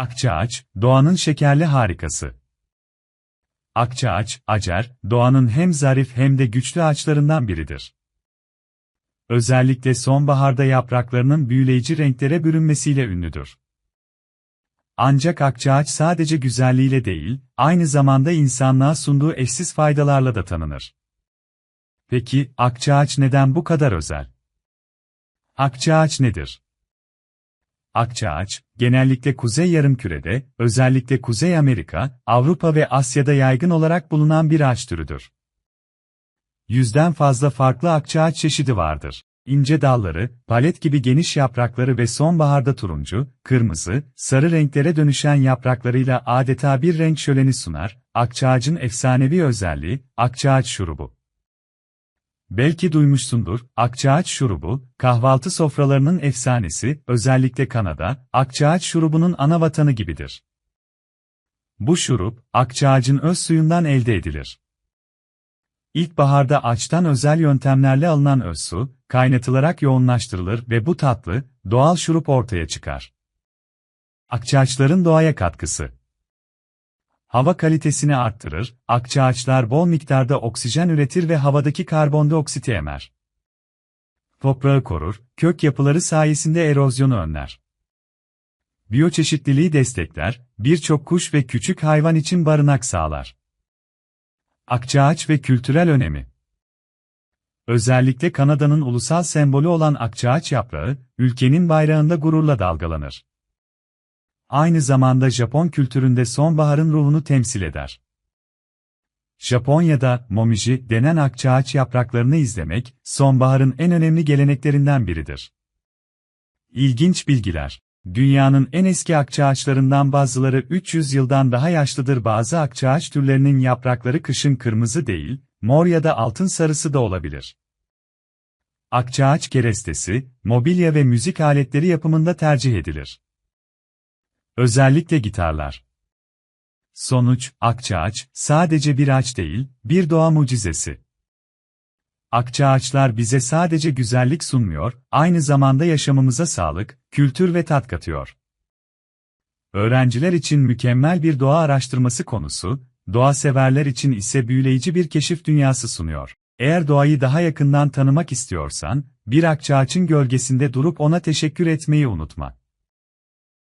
Akçaağaç, doğanın şekerli harikası. Akçaağaç, acer, doğanın hem zarif hem de güçlü ağaçlarından biridir. Özellikle sonbaharda yapraklarının büyüleyici renklere bürünmesiyle ünlüdür. Ancak akçaağaç sadece güzelliğiyle değil, aynı zamanda insanlığa sunduğu eşsiz faydalarla da tanınır. Peki, akçaağaç neden bu kadar özel? Akçaağaç nedir? Akçaağaç, genellikle Kuzey Yarımküre'de, özellikle Kuzey Amerika, Avrupa ve Asya'da yaygın olarak bulunan bir ağaç türüdür. Yüzden fazla farklı akçaağaç çeşidi vardır. İnce dalları, palet gibi geniş yaprakları ve sonbaharda turuncu, kırmızı, sarı renklere dönüşen yapraklarıyla adeta bir renk şöleni sunar, akçaağacın efsanevi özelliği, akçaağaç şurubu. Belki duymuşsundur, akçaağaç şurubu, kahvaltı sofralarının efsanesi, özellikle Kanada, akçaağaç şurubunun ana vatanı gibidir. Bu şurup, akçaağacın öz suyundan elde edilir. İlkbaharda ağaçtan özel yöntemlerle alınan öz su, kaynatılarak yoğunlaştırılır ve bu tatlı, doğal şurup ortaya çıkar. Akçaağaçların doğaya katkısı Hava kalitesini arttırır, akçaağaçlar bol miktarda oksijen üretir ve havadaki karbondioksiti emer. Toprağı korur, kök yapıları sayesinde erozyonu önler. Biyoçeşitliliği destekler, birçok kuş ve küçük hayvan için barınak sağlar. Akçaağaç ve kültürel önemi Özellikle Kanada'nın ulusal sembolü olan akçaağaç yaprağı, ülkenin bayrağında gururla dalgalanır. Aynı zamanda Japon kültüründe sonbaharın ruhunu temsil eder. Japonya'da momiji denen akçaağaç yapraklarını izlemek, sonbaharın en önemli geleneklerinden biridir. İlginç bilgiler. Dünyanın en eski akçaağaçlarından bazıları 300 yıldan daha yaşlıdır. Bazı akçaağaç türlerinin yaprakları kışın kırmızı değil, mor ya da altın sarısı da olabilir. Akçaağaç kerestesi, mobilya ve müzik aletleri yapımında tercih edilir. Özellikle gitarlar. Sonuç, akçaağaç, sadece bir ağaç değil, bir doğa mucizesi. Akçaağaçlar bize sadece güzellik sunmuyor, aynı zamanda yaşamımıza sağlık, kültür ve tat katıyor. Öğrenciler için mükemmel bir doğa araştırması konusu, doğa severler için ise büyüleyici bir keşif dünyası sunuyor. Eğer doğayı daha yakından tanımak istiyorsan, bir akçaağaçın gölgesinde durup ona teşekkür etmeyi unutma.